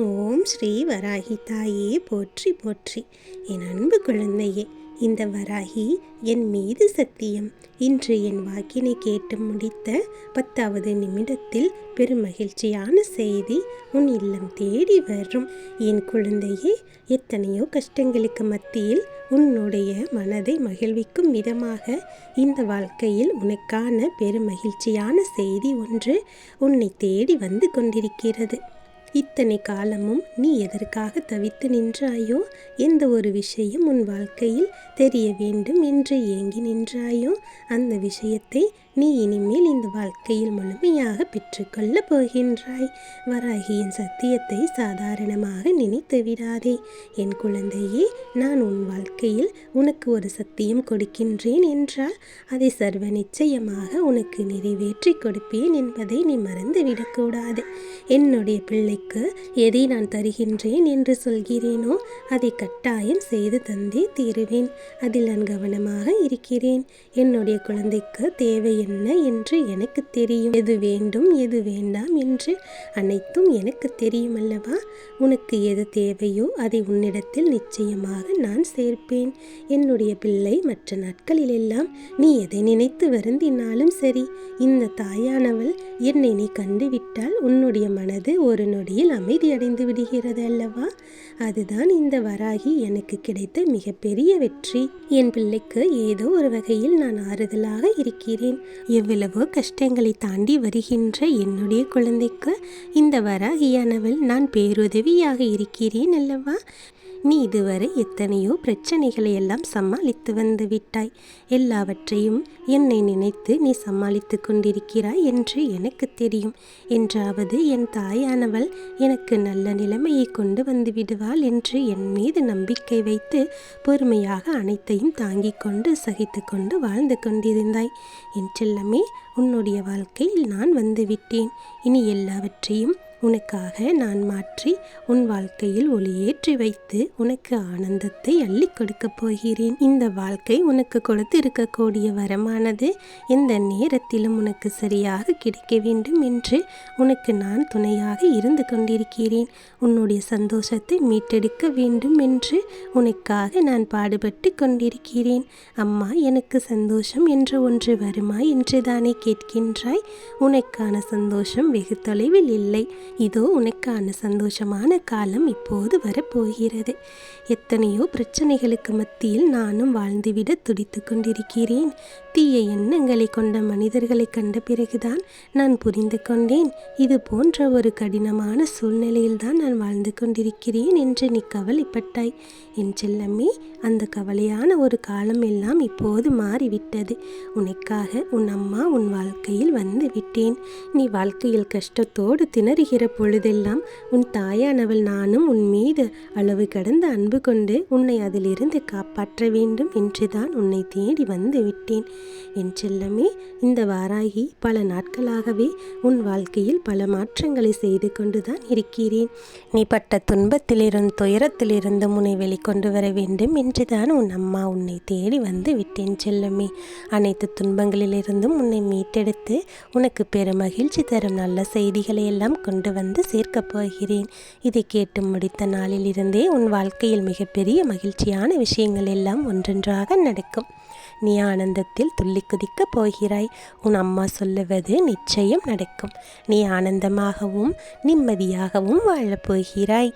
ஓம் ஸ்ரீ வராகி தாயே போற்றி போற்றி. என் அன்பு குழந்தையே இந்த வராகி என் மீது சத்தியம். இன்று என் வாக்கினை கேட்டு முடித்த பத்தாவது நிமிடத்தில் பெருமகிழ்ச்சியான செய்தி உன் இல்லம் தேடி வரும். என் குழந்தையே எத்தனையோ கஷ்டங்களுக்கு மத்தியில் உன்னுடைய மனதை மகிழ்விக்கும் விதமாக இந்த வாழ்க்கையில் உனக்கான பெருமகிழ்ச்சியான செய்தி ஒன்று உன்னை தேடி வந்து கொண்டிருக்கிறது. இத்தனை காலமும் நீ எதற்காக தவித்து நின்றாயோ? எந்த ஒரு விஷயம் உன் வாழ்க்கையில் தெரிய வேண்டும் என்று ஏங்கி நின்றாயோ? அந்த விஷயத்தை நீ இனிமேல் இந்த வாழ்க்கையில் முழுமையாக பெற்றுக்கொள்ளப் போகின்றாய். வராகியின் சத்தியத்தை சாதாரணமாக நினைத்து விடாதே. என் குழந்தையே நான் உன் வாழ்க்கையில் உனக்கு ஒரு சத்தியம் கொடுக்கின்றேன் என்றால் அதை சர்வ நிச்சயமாக உனக்கு நிறைவேற்றி கொடுப்பேன் என்பதை நீ மறந்து விடக்கூடாது. என்னுடைய பிள்ளைக்கு எதை நான் தருகின்றேன் என்று சொல்கிறேனோ அதை கட்டாயம் செய்து தந்தே தீருவேன். அதில் நான் கவனமாக இருக்கிறேன். என்னுடைய குழந்தைக்கு தேவை என்ன என்று எனக்கு தெரியும். எது வேண்டும் எது வேண்டாம் என்று அனைத்தும் எனக்கு தெரியும் அல்லவா உனக்கு எது தேவையோ அதை உன்னிடத்தில் நிச்சயமாக நான் சேர்ப்பேன். என்னுடைய பிள்ளை மற்ற நாட்களிலெல்லாம் நீ எதை நினைத்து வருந்தினாலும் சரி இந்த தாயானவள் என்னை நீ கண்டுவிட்டால் உன்னுடைய மனது ஒரு நொடியில் அமைதியடைந்து விடுகிறது அல்லவா? அதுதான் இந்த வராகி எனக்கு கிடைத்த மிகப்பெரிய வெற்றி. என் பிள்ளைக்கு ஏதோ ஒரு வகையில் நான் ஆறுதலாக இருக்கிறேன். எவ்வளவோ கஷ்டங்களை தாண்டி வருகின்ற என்னுடைய குழந்தைக்கு இந்த வராகியானவள் நான் பேருதவியாக இருக்கிறேன் அல்லவா? நீ இதுவரை எத்தனையோ பிரச்சனைகளை எல்லாம் சமாளித்து வந்து விட்டாய். எல்லாவற்றையும் என்னை நினைத்து நீ சமாளித்து கொண்டிருக்கிறாய் என்று எனக்கு தெரியும். என்றாவது என் தாயானவள் எனக்கு நல்ல நிலைமையை கொண்டு வந்து விடுவாள் என்று என் மீது நம்பிக்கை வைத்து பொறுமையாக அனைத்தையும் தாங்கிக் கொண்டு சகித்து கொண்டு வாழ்ந்து கொண்டிருந்தாய். என் செல்லமே உன்னுடைய வாழ்க்கையில் நான் வந்துவிட்டேன் இனி எல்லாவற்றையும் உனக்காக நான் மாற்றி உன் வாழ்க்கையில் ஒளியேற்றி வைத்து உனக்கு ஆனந்தத்தை அள்ளி கொடுக்கப் போகிறேன். இந்த வாழ்க்கை உனக்கு கொடுத்து இருக்கக்கூடிய வரமானது. எந்த நேரத்திலும் உனக்கு சரியாக கிடைக்க வேண்டும் என்று உனக்கு நான் துணையாக இருந்து கொண்டிருக்கிறேன். உன்னுடைய சந்தோஷத்தை மீட்டெடுக்க வேண்டும் என்று உனக்காக நான் பாடுபட்டு கொண்டிருக்கிறேன். அம்மா எனக்கு சந்தோஷம் என்று ஒன்று வருமா என்று தானே கேட்கின்றாய். உனக்கான சந்தோஷம் வெகு தொலைவில் இல்லை. இதோ உனக்கான சந்தோஷமான காலம் இப்போது வரப்போகிறது. எத்தனையோ பிரச்சனைகளுக்கு மத்தியில் நானும் வாழ்ந்துவிட துடித்து கொண்டிருக்கிறேன். தீய எண்ணங்களை கொண்ட மனிதர்களை கண்ட பிறகுதான் நான் புரிந்து கொண்டேன். இது போன்ற ஒரு கடினமான சூழ்நிலையில்தான் நான் வாழ்ந்து கொண்டிருக்கிறேன் என்று நீ கவலைப்பட்டாய். என் செல்லம்மே அந்த கவலையான ஒரு காலம் எல்லாம் இப்போது மாறிவிட்டது. உனக்காக உன் அம்மா உன் வாழ்க்கையில் வந்து விட்டேன். நீ வாழ்க்கையில் கஷ்டத்தோடு திணறுகிற பொழுதெல்லாம் உன் தாயானவள் நானும் உன் மீது அளவு கடந்த அன்பு கொண்டு உன்னை அதிலிருந்து காப்பாற்ற வேண்டும் என்றுதான் உன்னை தேடி வந்து விட்டேன். என் செல்லமே இந்த வாராகி பல நாட்களாகவே உன் வாழ்க்கையில் பல மாற்றங்களை செய்து கொண்டுதான் இருக்கிறேன். நீ பட்ட துன்பத்திலிருந்து துயரத்திலிருந்து உன்னை வெளிக்கொண்டு வர வேண்டும் என்றுதான் உன் அம்மா உன்னை தேடி வந்து விட்டேன் செல்லமே. அனைத்து துன்பங்களிலிருந்தும் உன்னை மீட்டெடுத்து உனக்கு பெரும் மகிழ்ச்சி தரும் நல்ல செய்திகளை எல்லாம் கொண்டு வந்து சேர்க்கப் போகிறேன். இதை கேட்டு முடித்த நாளிலிருந்தே உன் வாழ்க்கையில் மிகப்பெரிய மகிழ்ச்சியான விஷயங்கள் எல்லாம் ஒன்றொன்றாக நடக்கும். நீ ஆனந்தத்தில் துள்ளி குதிக்கப் போகிறாய். உன் அம்மா சொல்லுவது நிச்சயம் நடக்கும். நீ ஆனந்தமாகவும் நிம்மதியாகவும் வாழப் போகிறாய்.